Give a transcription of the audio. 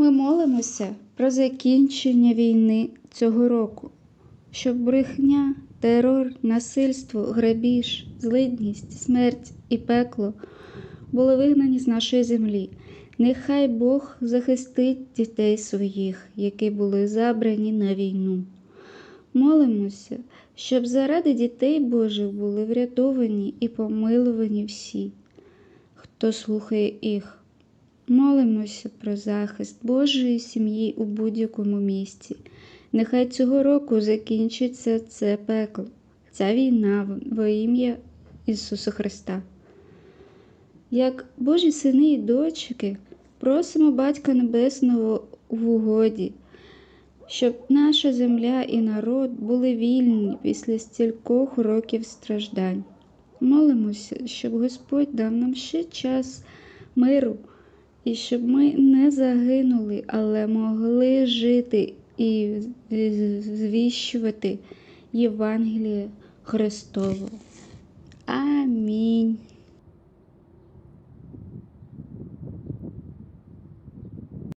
Ми молимося про закінчення війни цього року, щоб брехня, терор, насильство, грабіж, злидність, смерть і пекло були вигнані з нашої землі. Нехай Бог захистить дітей своїх, які були забрані на війну. Молимося, щоб заради дітей Божих були врятовані і помилувані всі, хто слухає їх. Молимося про захист Божої сім'ї у будь-якому місці. Нехай цього року закінчиться це пекло, ця війна во ім'я Ісуса Христа. Як Божі сини і дочки, просимо Батька Небесного в угоді, щоб наша земля і народ були вільні після стількох років страждань. Молимося, щоб Господь дав нам ще час миру, і щоб ми не загинули, але могли жити і звіщувати Євангеліє Христове. Амінь.